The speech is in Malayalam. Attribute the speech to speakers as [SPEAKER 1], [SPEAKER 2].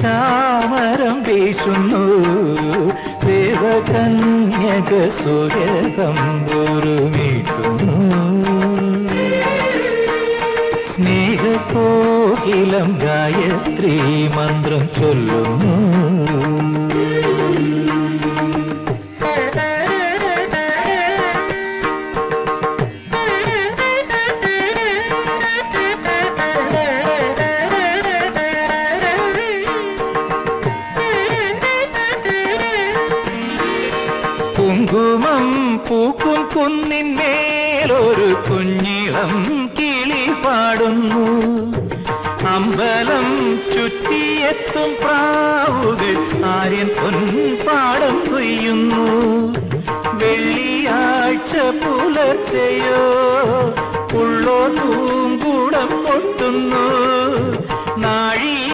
[SPEAKER 1] ചാമരം വീശുന്നു. ദേവകന്യക സുരകമ്പൂരുമീട്ടുന്നു സ്നേഹപ്പോകിലം ഗായത്രി മന്ത്രം ചൊല്ലുന്നു. കുങ്കുമം പൂക്കും കുന്നിന്മേലൊരു കുഞ്ഞിളം കിളി പാടുന്നു. അമ്പലം ചുറ്റിയെത്തും പ്രാവുകൾ ആര്യൻ പൊൻപാടം കൊയ്യുന്നു വെള്ളിയാഴ്ച പുലർച്ചയോ ഉള്ളോ തൂങ്കൂടം പൊട്ടുന്നു.